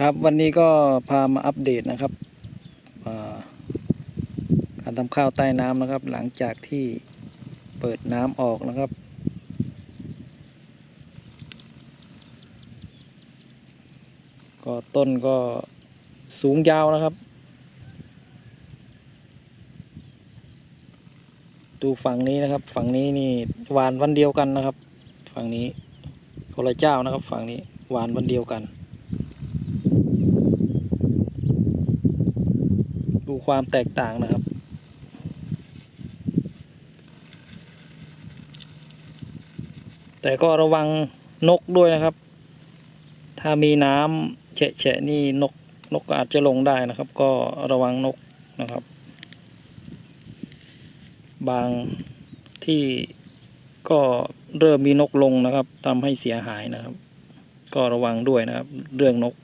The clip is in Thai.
ครับวันนี้ก็พามาอัปเดตนะครับการทำข้าวใต้น้ำนะครับ หลังจากที่เปิดน้ำออกนะครับ ก็ต้นก็สูงยาวนะครับ ดูฝั่งนี้นะครับ ฝั่งนี้นี่หวานวันเดียวกันนะครับ ฝั่งนี้คนละเจ้านะครับ ฝั่งนี้หวานวันเดียวกัน ดูความแตกต่างนะครับ แต่ก็ระวังนกด้วยนะครับ ถ้ามีน้ำแฉะๆนี่นกนกอาจจะลงได้นะครับ ก็ระวังนกนะครับ บางที่ก็เริ่มมีนกลงนะครับทำให้เสียหายนะครับ ก็ระวังด้วยนะครับ เรื่องนก